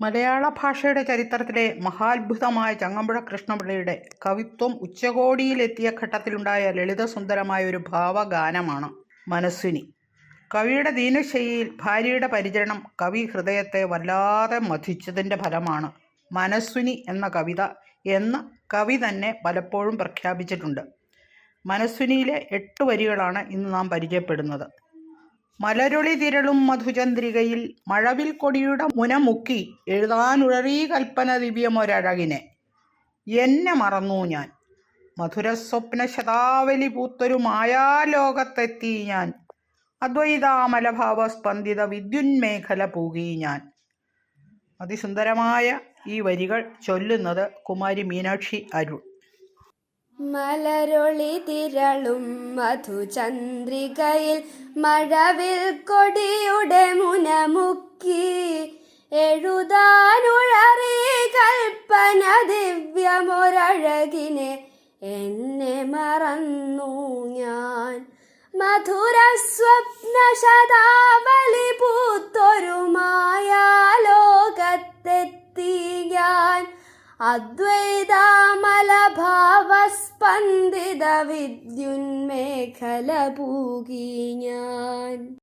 മലയാള ഭാഷയുടെ ചരിത്രത്തിലെ മഹാത്ഭുതമായ ചങ്ങമ്പുഴ കൃഷ്ണപിള്ളയുടെ കവിത്വം ഉച്ചകോടിയിലെത്തിയ ഘട്ടത്തിലുണ്ടായ ലളിതസുന്ദരമായ ഒരു ഭാവഗാനമാണ് മനസ്വിനി കവിയുടെ ദീനശൈലിയിൽ ഭാര്യയുടെ പരിചരണം കവി ഹൃദയത്തെ വല്ലാതെ മഥിച്ചതിന്റെ ഫലമാണ് മനസ്വിനി എന്ന കവിത എന്ന് കവി തന്നെ പലപ്പോഴും പ്രഖ്യാപിച്ചിട്ടുണ്ട്. മനസ്വിനിയിലെ എട്ട് വരികളാണ് ഇന്ന് നാം പരിചയപ്പെടുന്നത്. മലരൊളി തിരളും മധുചന്ദ്രികയിൽ മഴവിൽ കൊടിയുടെ മുനമുക്കി എഴുതാനുഴറി കൽപ്പന ദിവ്യമൊരഴകിനെ എന്നെ മറന്നു ഞാൻ. മധുരസ്വപ്ന ശതാവലി പൂത്തൊരു മായാലോകത്തെത്തി ഞാൻ. അദ്വൈതാമലഭാവ സ്പന്ദിത വിദ്യുന്മേഖല പൂകി ഞാൻ. അതിസുന്ദരമായ ഈ വരികൾ ചൊല്ലുന്നത് കുമാരി മീനാക്ഷി അരുൺ. മലരൊളി തിരളും മധുചന്ദ്രികയിൽ മഴവിൽ കൊടിയുടെ മുനമുക്കി എഴുതാനുഴറി കൽപ്പന ദിവ്യമൊരഴകിനെ എന്നെ മറന്നു ഞാൻ. മധുര സ്വപ്ന ശതാവലി പൂത്തൊരു മായാലോകത്തെത്തി ഞാൻ. അദ്വൈതാമലഭാവസ്പന്ദിത വിദ്യുന്മേഖല പൂകി ഞാൻ.